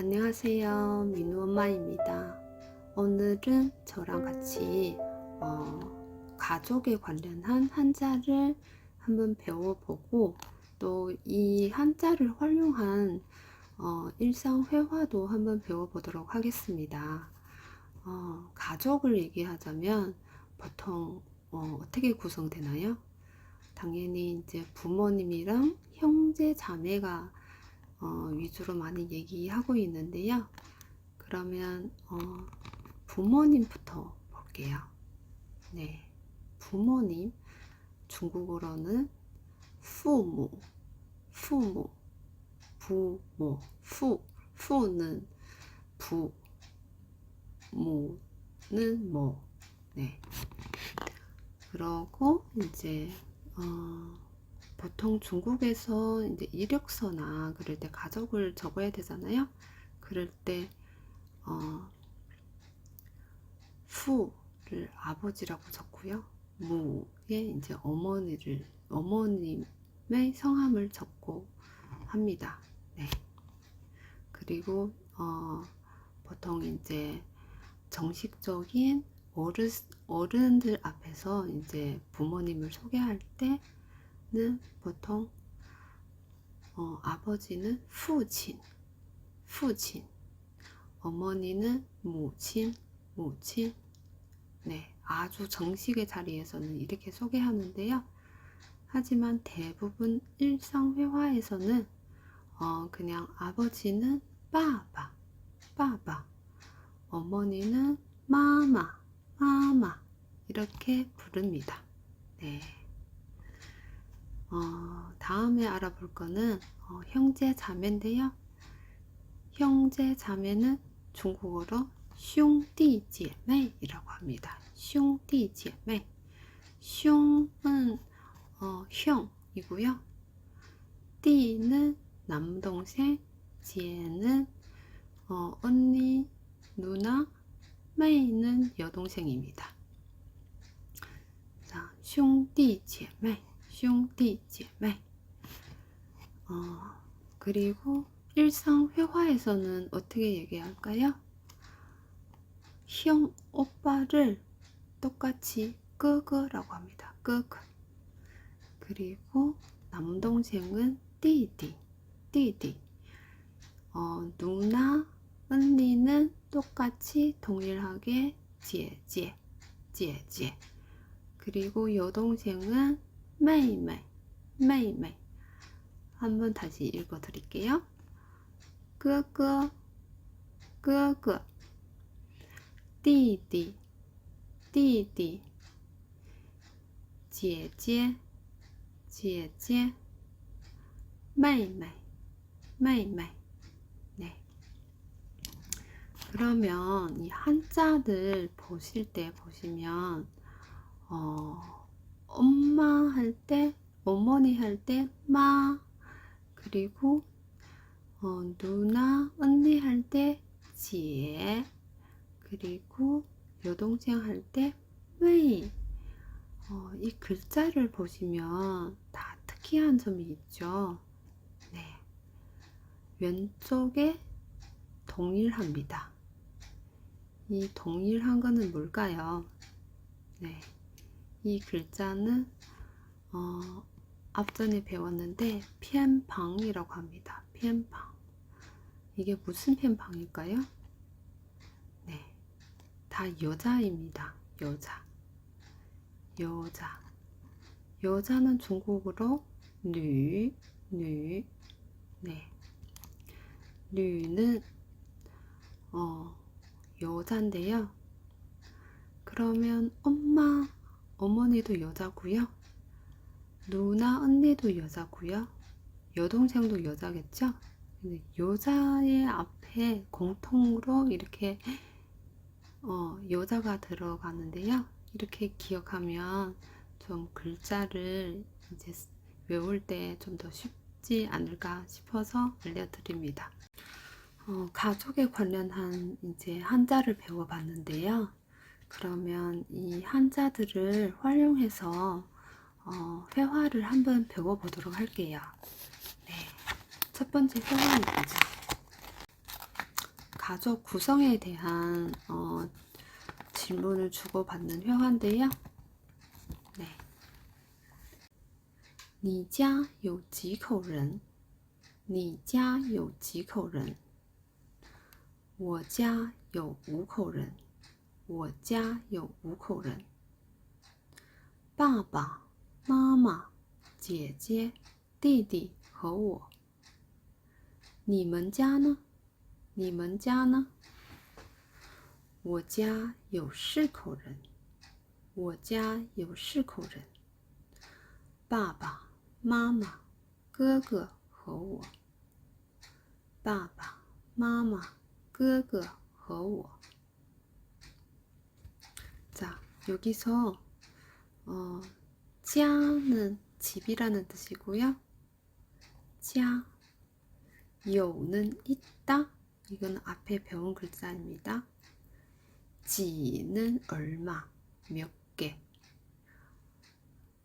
안녕하세요. 민우 엄마입니다. 오늘은 저랑 같이 어, 가족에 관련한 한자를 한번 배워보고 또 이 한자를 활용한 어, 일상 회화도 한번 배워보도록 하겠습니다. 어, 가족을 얘기하자면 보통 어, 어떻게 구성되나요? 당연히 이제 부모님이랑 형제 자매가 어, 위주로 많이 얘기하고 있는데요. 그러면 어, 부모님부터 볼게요. 네, 부모님 중국어로는 부모, 부모, 부모, 부, 부는 부, 모는 뭐, 네. 그러고 이제 어, 보통 중국에서 이제 이력서나 그럴 때 가족을 적어야 되잖아요. 그럴 때 어, 후를 아버지라고 적고요. 무에 이제 어머니를 어머님의 성함을 적고 합니다. 네. 그리고 어, 보통 이제 정식적인 어른, 어른들 앞에서 이제 부모님을 소개할 때 는 보통 어, 아버지는 후친, 후친, 어머니는 무친. 네, 아주 정식의 자리에서는 이렇게 소개하는데요. 하지만 대부분 일상 회화에서는 어, 그냥 아버지는 빠바, 빠바, 어머니는 마마, 마마 이렇게 부릅니다. 네. 어, 다음에 알아볼 거는 어, 형제 자매인데요. 형제 자매는 중국어로 兄弟姐妹이라고 합니다. 兄弟姐妹. 兄은 어, 형이고요. 弟는 남동생, 姐는 어, 언니, 누나, 메이는 여동생입니다. 자, 兄弟姐妹, 兄弟姐妹. 어, 그리고 일상 회화에서는 어떻게 얘기할까요? 형, 오빠를 똑같이 끄그라고 합니다. 끄그. 그리고 남동생은 띠디, 띠디. 어, 누나, 언니는 똑같이 동일하게 제제, 제제. 그리고 여동생은 메이메이, 메이메이. 한번 다시 읽어 드릴게요. 哥哥，哥哥，弟弟，弟弟，姐姐，姐姐，妹妹，妹妹. 네. 그러면 이 한자들 보실 때 보시면 어, 엄마 할 때, 어머니 할 때 마, 그리고 어, 누나, 언니 할 때 지, 그리고 여동생 할 때 웨이. 어, 이 글자를 보시면 다 특이한 점이 있죠. 네. 왼쪽에 동일합니다. 이 동일한 거는 뭘까요? 네. 이 글자는 어, 앞전에 배웠는데 피엔방이라고 합니다. 피엔방 이게 무슨 피엔방일까요? 네, 다 여자입니다. 여자, 여자, 여자는 중국어로 류, 류, 네, 류는 어 여잔데요. 그러면 엄마 어머니도 여자고요. 누나, 언니도 여자고요. 여동생도 여자겠죠? 여자의 앞에 공통으로 이렇게 어, 여자가 들어가는데요. 이렇게 기억하면 좀 글자를 이제 외울 때 좀 더 쉽지 않을까 싶어서 알려드립니다. 어, 가족에 관련한 이제 한자를 배워봤는데요. 그러면 이 한자들을 활용해서 어, 회화를 한번 배워보도록 할게요. 네. 첫 번째 회화는 뭐죠? 가족 구성에 대한 어, 질문을 주고받는 회화인데요. 네. 你家有几口人?你家有几口人?我家有五口人。 我家有五口人。爸爸妈妈、姐姐、弟弟和我。你们家呢？你们家呢？我家有四口人。我家有四口人。爸爸妈妈、哥哥和我。爸爸妈妈、哥哥和我。 여기서 어, 치아는 집이라는 뜻이고요. 치아 요는 있다. 이건 앞에 배운 글자입니다. 지는 얼마, 몇 개.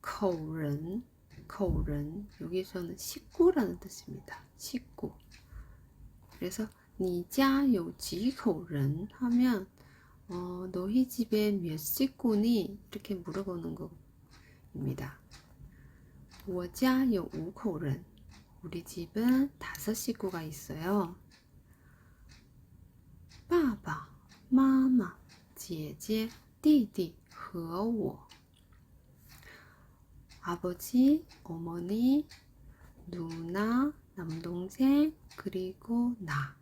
코른 코른 여기서는 식구라는 뜻입니다. 식구. 그래서 니자 요지 코른 하면 너희 집에 몇 식구니? 이렇게 물어보는 겁니다. 我家有五口人. 우리 집은 다섯 식구가 있어요. 爸爸妈妈姐姐弟弟和我 아버지, 어머니, 누나, 남동생, 그리고 나.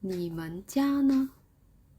你们家呢?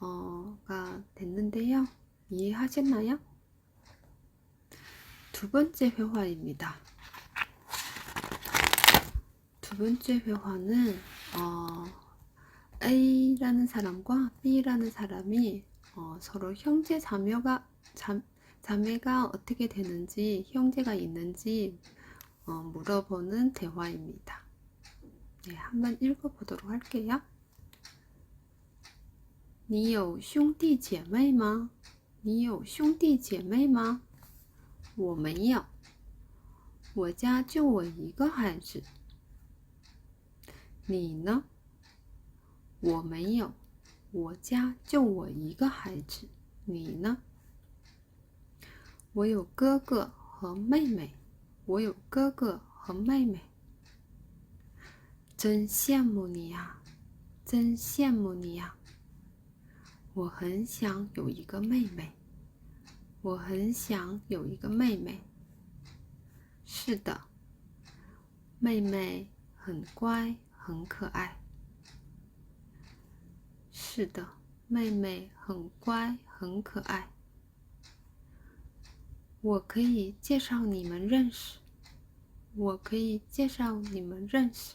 어,가 됐는데요. 이해하셨나요? 두 번째 회화입니다. 두 번째 회화는 어, A라는 사람과 B라는 사람이 어, 서로 형제 자매가 자, 자매가 어떻게 되는지 형제가 있는지 어, 물어보는 대화입니다. 네, 한번 읽어보도록 할게요. 你有兄弟姐妹吗？你有兄弟姐妹吗？我没有，我家就我一个孩子。你呢？我没有，我家就我一个孩子。你呢？我有哥哥和妹妹，我有哥哥和妹妹。真羡慕你呀，真羡慕你呀！我很想有一个妹妹，我很想有一个妹妹。是的，妹妹很乖，很可爱。是的，妹妹很乖，很可爱。我可以介绍你们认识，我可以介绍你们认识。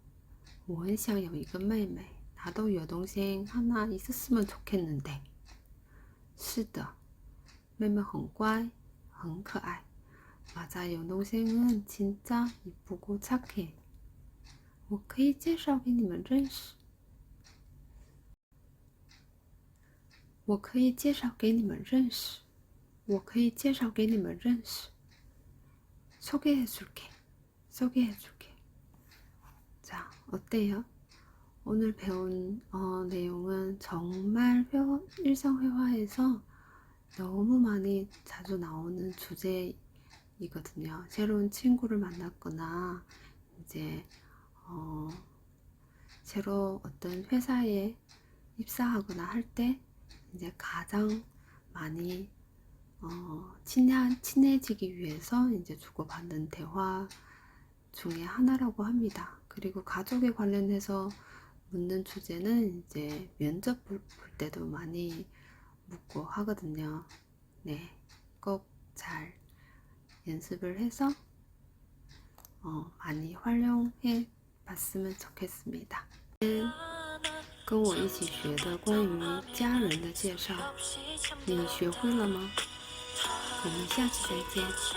我很想有一个妹妹，나도여동생하나있었으면좋겠는데是的，妹妹很乖，很可爱。맞아여동생은진짜이쁘고착해我可以介绍给你们认识。我可以介绍给你们认识。我可以介绍给你们认识。소개해줄 게， 소개해줄 게。 자, 어때요? 오늘 배운 어, 내용은 정말 회화, 일상 회화에서 너무 많이 자주 나오는 주제이거든요. 새로운 친구를 만났거나 이제 어, 새로 어떤 회사에 입사하거나 할 때 이제 가장 많이 어, 친해, 친해지기 위해서 이제 주고받는 대화 중에 하나라고 합니다. 그리고 가족에 관련해서 묻는 주제는 이제 면접 볼, 볼 때도 많이 묻고 하거든요. 네, 꼭 잘 연습을 해서 어, 많이 활용해 봤으면 좋겠습니다. 跟我一起学的关于家人的介绍，你学会了吗？我们下期再见。